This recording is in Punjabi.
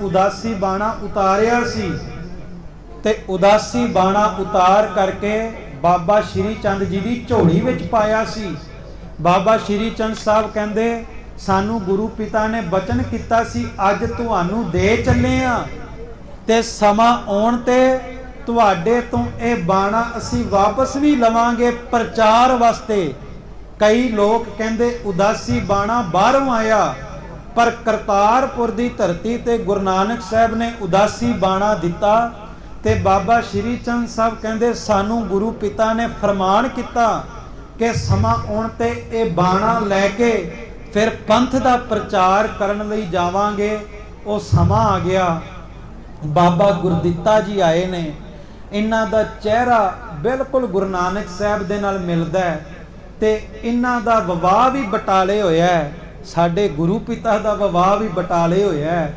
ਉਦਾਸੀ ਬਾਣਾ ਉਤਾਰਿਆ ਸੀ ਤੇ ਉਦਾਸੀ ਬਾਣਾ ਉਤਾਰ ਕਰਕੇ ਬਾਬਾ ਸ਼੍ਰੀ ਚੰਦ ਜੀ ਦੀ ਝੋਲੀ ਵਿੱਚ ਪਾਇਆ ਸੀ। ਬਾਬਾ ਸ਼੍ਰੀ ਚੰਦ ਸਾਹਿਬ ਕਹਿੰਦੇ, ਸਾਨੂੰ ਗੁਰੂ ਪਿਤਾ ਨੇ ਬਚਨ ਕੀਤਾ ਸੀ, ਅੱਜ ਤੁਹਾਨੂੰ ਦੇ ਚੱਲੇ ਆ ਤੇ ਸਮਾਂ ਆਉਣ ਤੇ ਤੁਹਾਡੇ ਤੋਂ ਇਹ ਬਾਣਾ ਅਸੀਂ ਵਾਪਸ ਵੀ ਲਵਾਂਗੇ ਪ੍ਰਚਾਰ ਵਾਸਤੇ। ਕਈ ਲੋਕ ਕਹਿੰਦੇ, ਉਦਾਸੀ ਬਾਣਾ ਬਾਹਰੋਂ ਆਇਆ। ਪਰ ਕਰਤਾਰਪੁਰ ਦੀ ਧਰਤੀ ਤੇ ਗੁਰੂ ਨਾਨਕ ਸਾਹਿਬ ਨੇ ਉਦਾਸੀ ਬਾਣਾ ਦਿੱਤਾ ਤੇ ਬਾਬਾ ਸ਼੍ਰੀ ਚੰਦ ਸਾਹਿਬ ਕਹਿੰਦੇ, ਸਾਨੂੰ ਗੁਰੂ ਪਿਤਾ ਨੇ ਫਰਮਾਨ ਕੀਤਾ ਕਿ ਸਮਾਂ ਆਉਣ ਤੇ ਇਹ ਬਾਣਾ ਲੈ ਕੇ ਫਿਰ ਪੰਥ ਦਾ ਪ੍ਰਚਾਰ ਕਰਨ ਲਈ ਜਾਵਾਂਗੇ। ਉਹ ਸਮਾਂ ਆ ਗਿਆ। ਬਾਬਾ ਗੁਰਦਿੱਤਾ ਜੀ ਆਏ ਨੇ। ਇਹਨਾਂ ਦਾ ਚਿਹਰਾ ਬਿਲਕੁਲ ਗੁਰੂ ਨਾਨਕ ਸਾਹਿਬ ਦੇ ਨਾਲ ਮਿਲਦਾ ਹੈ ਤੇ ਇਹਨਾਂ ਦਾ ਵਿਵਾਹ ਵੀ ਬਟਾਲੇ ਹੋਇਆ ਹੈ। ਸਾਡੇ ਗੁਰੂ ਪਿਤਾ ਦਾ ਵਿਵਾਹ ਵੀ ਬਟਾਲੇ ਹੋਇਆ ਹੈ।